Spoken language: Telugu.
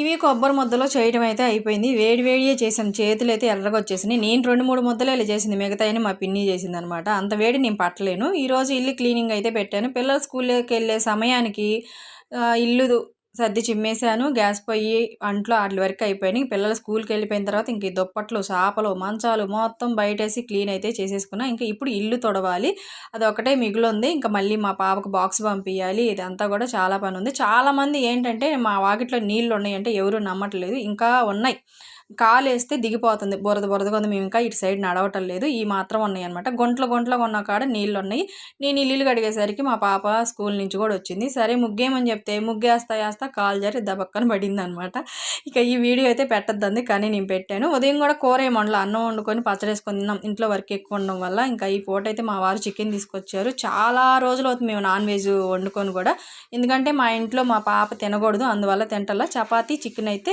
ఇవి కొబ్బరి ముద్దలో చేయడం అయితే అయిపోయింది. వేడి వేడియే చేసాం చేతులు అయితే ఎర్రగా వచ్చేసినాయి నేను రెండు మూడు ముద్దలు ఇలా చేసింది. మిగతా మా పిన్ని చేసింది అనమాట అంత వేడి నేను పట్టలేను. ఈరోజు ఇల్లు క్లీనింగ్ అయితే పెట్టాను. పిల్లలు స్కూల్లోకి వెళ్ళే సమయానికి ఇల్లు సర్ది చిమ్మేశాను. గ్యాస్ పొయ్యి అంట్లో వాటి వరకు అయిపోయినాయి. పిల్లలు స్కూల్కి వెళ్ళిపోయిన తర్వాత ఇంక దుప్పట్లు చేపలు మంచాలు మొత్తం బయటేసి క్లీన్ అయితే చేసేసుకున్నా. ఇంకా ఇప్పుడు ఇల్లు తొడవాలి. అది ఒకటే మిగులుంది. ఇంకా మళ్ళీ మా పాపకు బాక్స్ పంపించాలి ఇదంతా కూడా చాలా పని ఉంది చాలామంది ఏంటంటే మా వాకిట్లో నీళ్ళు ఉన్నాయంటే ఎవరు నమ్మట్లేదు. ఇంకా ఉన్నాయి. కాలు వేస్తే దిగిపోతుంది. బురద బురదగా ఉంది. మేము ఇంకా ఇటు సైడ్ నడవటం లేదు. ఈ మాత్రం ఉన్నాయి అనమాట గుంటలు గుంటలు ఉన్న కాడ నీళ్ళు ఉన్నాయి నేను ఇల్లు కడిగేసరికి మా పాప స్కూల్ నుంచి కూడా వచ్చింది. సరే ముగ్గేమని చెప్తే ముగ్గేస్తా వేస్తా కాలు జరి దబక్కన పడింది అనమాట ఇక ఈ వీడియో అయితే పెట్టద్దంది కానీ నేను పెట్టాను. ఉదయం కూడా కూర ఏమండలో? అన్నం వండుకొని పచ్చడేసుకొని తిన్నాం. ఇంట్లో వర్క్ ఎక్కువ ఉండడం వల్ల ఇంకా ఈ పూట అయితే మా వారు చికెన్ తీసుకొచ్చారు. చాలా రోజులు అవుతుంది మేము నాన్ వెజ్ వండుకొని కూడా. ఎందుకంటే మా ఇంట్లో మా పాప తినకూడదు. అందువల్ల తింటల్లా చపాతీ చికెన్ అయితే